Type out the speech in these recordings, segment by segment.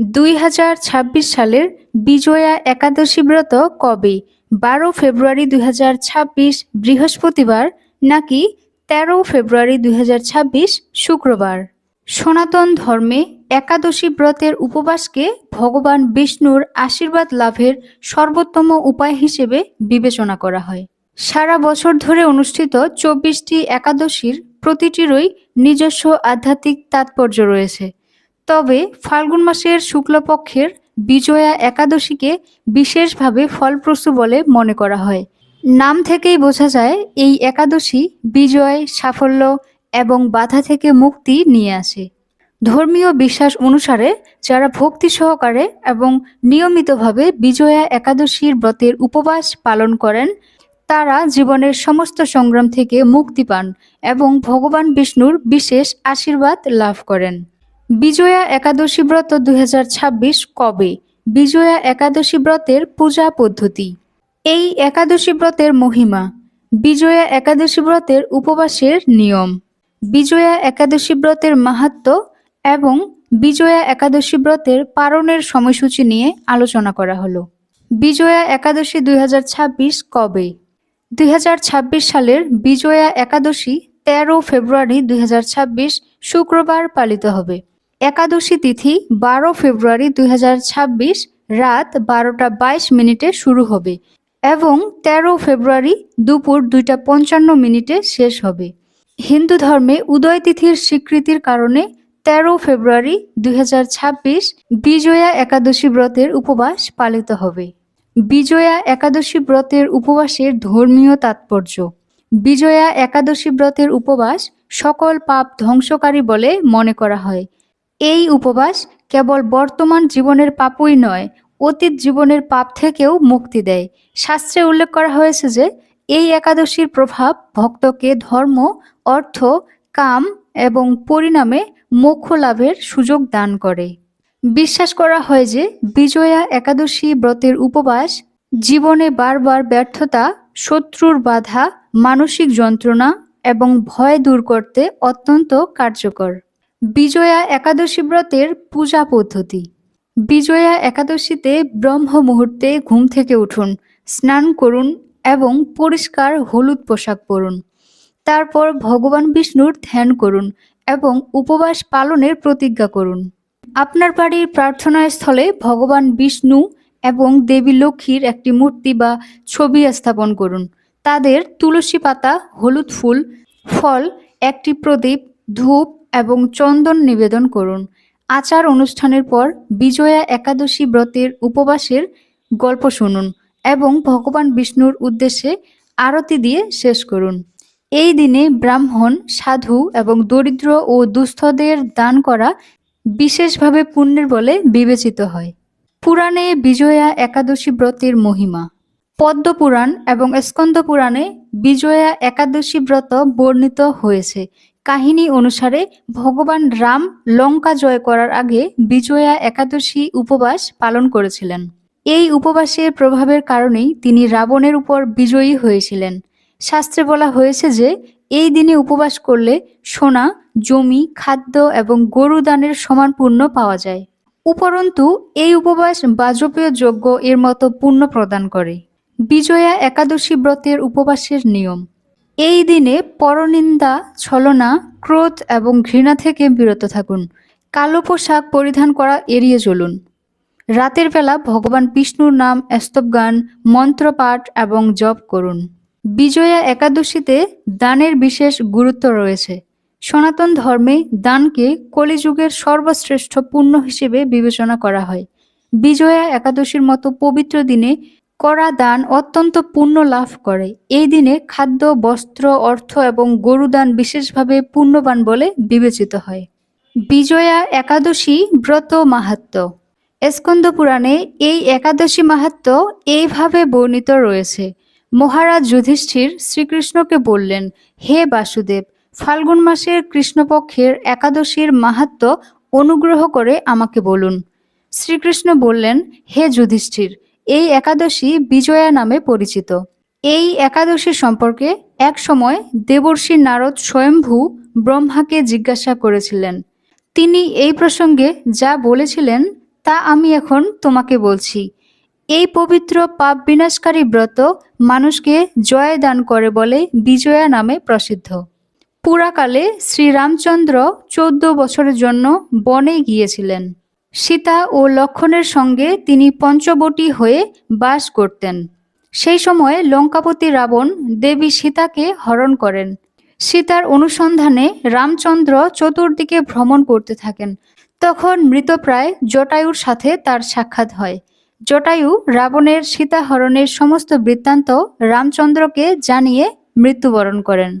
দুই হাজার ছাব্বিশ সালের বিজয়া একাদশী ব্রত কবে? বারো ফেব্রুয়ারি দুই হাজার ছাব্বিশ, বৃহস্পতিবার নাকি তেরো ফেব্রুয়ারি দুই হাজার ছাব্বিশ, শুক্রবার? সনাতন ধর্মে একাদশী ব্রতের উপবাসকে ভগবান বিষ্ণুর আশীর্বাদ লাভের সর্বোত্তম উপায় হিসেবে বিবেচনা করা হয়। সারা বছর ধরে অনুষ্ঠিত চব্বিশটি একাদশীর প্রতিটিরই নিজস্ব আধ্যাত্মিক তাৎপর্য রয়েছে। তবে ফাল্গুন মাসের শুক্লপক্ষের বিজয়া একাদশীকে বিশেষভাবে ফলপ্রসূ বলে মনে করা হয়। নাম থেকেই বোঝা যায়, এই একাদশী বিজয়, সাফল্য এবং বাধা থেকে মুক্তি নিয়ে আসে। ধর্মীয় বিশ্বাস অনুসারে যারা ভক্তি সহকারে এবং নিয়মিতভাবে বিজয়া একাদশীর ব্রতের উপবাস পালন করেন, তারা জীবনের সমস্ত সংগ্রাম থেকে মুক্তি পান এবং ভগবান বিষ্ণুর বিশেষ আশীর্বাদ লাভ করেন। বিজয়া একাদশী ব্রত দুই হাজার ছাব্বিশ কবে? বিজয়া একাদশী ব্রতের পূজা পদ্ধতি। এই একাদশী ব্রতের মহিমা। বিজয়া একাদশী ব্রতের উপবাসের নিয়ম। বিজয়া একাদশী ব্রতের মাহাত্ম এবং বিজয়া একাদশী ব্রতের পারণের সময়সূচি নিয়ে আলোচনা করা হলো। বিজয়া একাদশী দুই হাজার ছাব্বিশ কবে? দুই হাজার ছাব্বিশ সালের বিজয়া একাদশী তেরো ফেব্রুয়ারি দুই হাজার ছাব্বিশ শুক্রবার পালিত হবে। একাদশী তিথি বারো ফেব্রুয়ারি দুই হাজার ছাব্বিশ রাত বারোটা বাইশ মিনিটে শুরু হবে এবং তেরো ফেব্রুয়ারি দুপুর দুইটা পঞ্চান্ন মিনিটে শেষ হবে। হিন্দু ধর্মে উদয় তিথির স্বীকৃতির কারণে তেরো ফেব্রুয়ারি দুই হাজার ছাব্বিশ বিজয়া একাদশী ব্রতের উপবাস পালিত হবে। বিজয়া একাদশী ব্রতের উপবাসের ধর্মীয় তাৎপর্য। বিজয়া একাদশী ব্রতের উপবাস সকল পাপ ধ্বংসকারী বলে মনে করা হয়। এই উপবাস কেবল বর্তমান জীবনের পাপই নয়, অতীত জীবনের পাপ থেকেও মুক্তি দেয়। শাস্ত্রে উল্লেখ করা হয়েছে যে, এই একাদশীর প্রভাব ভক্তকে ধর্ম, অর্থ, কাম এবং পরিণামে মোক্ষ লাভের সুযোগ দান করে। বিশ্বাস করা হয় যে, বিজয়া একাদশী ব্রতের উপবাস, জীবনে বারবার ব্যর্থতা, শত্রুর বাধা, মানসিক যন্ত্রণা এবং ভয় দূর করতে অত্যন্ত কার্যকর। বিজয়া একাদশী ব্রতের পূজা পদ্ধতি। বিজয়া একাদশীতে ব্রহ্ম মুহূর্তে ঘুম থেকে উঠুন, স্নান করুন এবং পরিষ্কার হলুদ পোশাক পরুন। তারপর ভগবান বিষ্ণুর ধ্যান করুন এবং উপবাস পালনের প্রতিজ্ঞা করুন। আপনার বাড়ির প্রার্থনা স্থলে ভগবান বিষ্ণু এবং দেবী লক্ষ্মীর একটি মূর্তি বা ছবি স্থাপন করুন। তাদের তুলসী পাতা, হলুদ ফুল, ফল, একটি প্রদীপ, ধূপ এবং চন্দন নিবেদন করুন। আচার অনুষ্ঠানের পর বিজয়া একাদশী ব্রতের উপবাসের গল্প শুনুন এবং ভগবান বিষ্ণুর উদ্দেশ্যে আরতি দিয়ে শেষ করুন। এই দিনে ব্রাহ্মণ, সাধু এবং দরিদ্র ও দুস্থদের দান করা বিশেষভাবে পুণ্যের বলে বিবেচিত হয়। পুরাণে বিজয়া একাদশী ব্রতের মহিমা। পদ্মপুরাণ এবং স্কন্দ পুরাণে বিজয়া একাদশী ব্রত বর্ণিত হয়েছে। কাহিনী অনুসারে ভগবান রাম লঙ্কা জয় করার আগে বিজয়া একাদশী উপবাস পালন করেছিলেন। এই উপবাসের প্রভাবের কারণেই তিনি রাবণের উপর বিজয়ী হয়েছিলেন। শাস্ত্রে বলা হয়েছে যে, এই দিনে উপবাস করলে সোনা, জমি, খাদ্য এবং গরু দানের সমান পুণ্য পাওয়া যায়। উপরন্তু, এই উপবাস বাজপেয় যজ্ঞ এর মতো পুণ্য প্রদান করে। বিজয়া একাদশী ব্রতের উপবাসের নিয়ম। এই দিনে পরনিন্দা, ছলনা, ক্রোধ এবং ঘৃণা থেকে বিরত থাকুন। কালো পোশাক পরিধান করা এড়িয়ে চলুন। রাতের বেলা ভগবান বিষ্ণুর নাম স্তবগান মন্ত্রপাঠ এবং জপ করুন। বিজয়া একাদশীতে দানের বিশেষ গুরুত্ব রয়েছে। সনাতন ধর্মে দানকে কলিযুগের সর্বশ্রেষ্ঠ পুণ্য হিসেবে বিবেচনা করা হয়। বিজয়া একাদশীর মতো পবিত্র দিনে করা দান অত্যন্ত পুণ্য লাভ করে। এই দিনে খাদ্য, বস্ত্র, অর্থ এবং গরু দান বিশেষভাবে পুণ্যবান বলে বিবেচিত হয়। বিজয়া একাদশী ব্রত মাহাত্ম। স্কন্দ পুরাণে এই একাদশী মাহাত্ম এইভাবে বর্ণিত রয়েছে। মহারাজ যুধিষ্ঠির শ্রীকৃষ্ণকে বললেন, হে বাসুদেব, ফাল্গুন মাসের কৃষ্ণপক্ষের একাদশীর মাহাত্ম অনুগ্রহ করে আমাকে বলুন। শ্রীকৃষ্ণ বললেন, হে যুধিষ্ঠির এই একাদশী বিজয়া নামে পরিচিত। এই একাদশী সম্পর্কে এক সময় দেবর্ষী নারদ স্বয়ম্ভু ব্রহ্মাকে জিজ্ঞাসা করেছিলেন। তিনি এই প্রসঙ্গে যা বলেছিলেন তা আমি এখন তোমাকে বলছি। এই পবিত্র পাপ বিনাশকারী ব্রত মানুষকে জয় দান করে বলে বিজয়া নামে প্রসিদ্ধ। পুরাকালে শ্রীরামচন্দ্র চৌদ্দ বছরের জন্য বনে গিয়েছিলেন। সীতা ও লক্ষণের সঙ্গে তিনি পঞ্চবটী হয়ে বাস করতেন। সেই সময় লঙ্কাপতি রাবণ দেবী সীতাকে হরণ করেন। সীতার অনুসন্ধানে রামচন্দ্র চতুর্দিকে ভ্রমণ করতে থাকেন। তখন মৃতপ্রায় জটায়ুর সাথে তার সাক্ষাৎ হয়। জটায়ু রাবণের সীতাহরণের সমস্ত বৃত্তান্ত রামচন্দ্রকে জানিয়ে মৃত্যুবরণ করেন।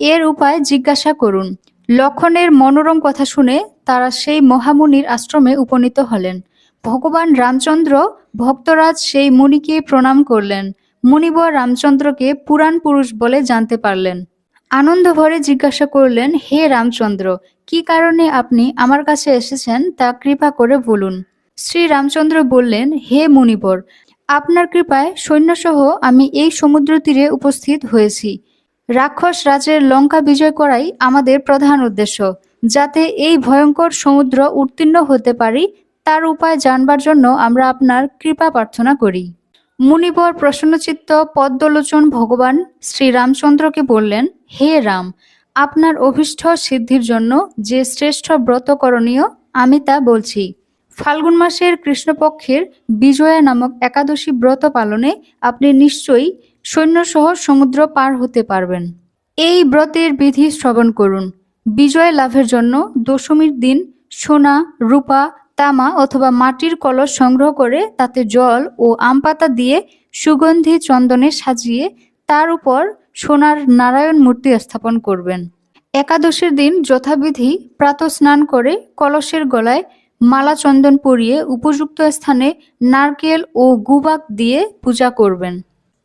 এর উপায় জিজ্ঞাসা করুন। লক্ষণের মনোরম কথা শুনে তারা সেই মহামুনির আশ্রমে উপনীত হলেন। ভগবান রামচন্দ্র, ভক্তরাজ সেই মুনিকে প্রণাম করলেন। মুনিবর রামচন্দ্রকে পুরাণ পুরুষ বলে জানতে পারলেন। আনন্দ ভরে জিজ্ঞাসা করলেন, হে রামচন্দ্র, কি কারণে আপনি আমার কাছে এসেছেন তা কৃপা করে বলুন। শ্রী রামচন্দ্র বললেন, হে মুনিবর, আপনার কৃপায় সৈন্যসহ আমি এই সমুদ্র তীরে উপস্থিত হয়েছি। রাক্ষস রাজের লঙ্কা বিজয় করাই আমাদের প্রধান উদ্দেশ্য। যাতে এই ভয়ঙ্কর সমুদ্র উত্তীর্ণ হতে পারি, তার উপায় জানবার জন্য আমরা আপনার কৃপা প্রার্থনা করি। মুনিবর প্রসন্নচিত্ত পদ্মলোচন ভগবান শ্রীরামচন্দ্রকে বললেন, হে রাম, আপনার অভীষ্ট সিদ্ধির জন্য যে শ্রেষ্ঠ ব্রত করণীয়, আমি তা বলছি। ফাল্গুন মাসের কৃষ্ণপক্ষের বিজয়া নামক একাদশী ব্রত পালনে আপনি নিশ্চয়ই সৈন্যসহ সমুদ্র পার হতে পারবেন। এই ব্রতের বিধি শ্রবণ করুন। বিজয় লাভের জন্য দশমীর দিন সোনা, রূপা, তামা অথবা মাটির কলস সংগ্রহ করে তাতে জল ও আম পাতা দিয়ে সুগন্ধি চন্দনে সাজিয়ে তার উপর সোনার নারায়ণ মূর্তি স্থাপন করবেন। একাদশীর দিন যথাবিধি প্রাতঃস্নান করে কলসের গলায় মালা চন্দন পরিয়ে উপযুক্ত স্থানে নারকেল ও গুবাক দিয়ে পূজা করবেন।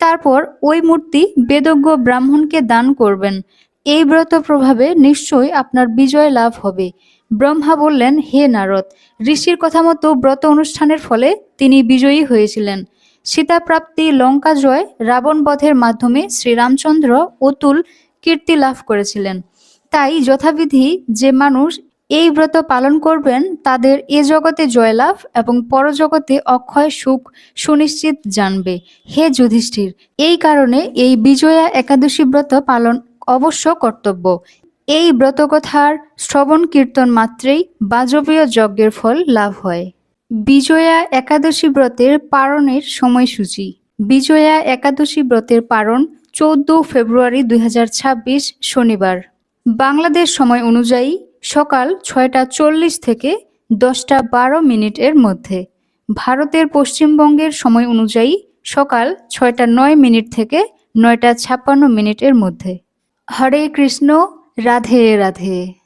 তারপর ওই মূর্তি বেদজ্ঞ ব্রাহ্মণকে দান করবেন। এই ব্রত প্রভাবে নিশ্চয়ই আপনার বিজয় লাভ হবে। ব্রহ্মা বললেন, হে নারদ, ঋষির কথা মতো ব্রত অনুষ্ঠানের ফলে তিনি বিজয়ী হয়েছিলেন। সীতাপ্রাপ্তি লঙ্কা জয় রাবণ বধের মাধ্যমে শ্রীরামচন্দ্র অতুল কীর্তি লাভ করেছিলেন। তাই যথাবিধি যে মানুষ এই ব্রত পালন করবেন তাদের এ জগতে জয়লাভ এবং পরজগতে অক্ষয় সুখ সুনিশ্চিত জানবে। হে যুধিষ্ঠির, এই কারণে এই বিজয়া একাদশী ব্রত পালন অবশ্য কর্তব্য। এই ব্রতকথার শ্রবণ কীর্তন মাত্রেই বাজপেয় যজ্ঞের ফল লাভ হয়। বিজয়া একাদশী ব্রতের পারণের সময়সূচি। বিজয়া একাদশী ব্রতের পারণ চৌদ্দ ফেব্রুয়ারি দুই হাজার ছাব্বিশ শনিবার। বাংলাদেশ সময় অনুযায়ী সকাল ছয়টা চল্লিশ থেকে দশটা বারো মিনিটের মধ্যে। ভারতের পশ্চিমবঙ্গের সময় অনুযায়ী সকাল ছয়টা নয় মিনিট থেকে নয়টা ছাপ্পান্ন মিনিটের মধ্যে। হরে কৃষ্ণ, রাধে রাধে।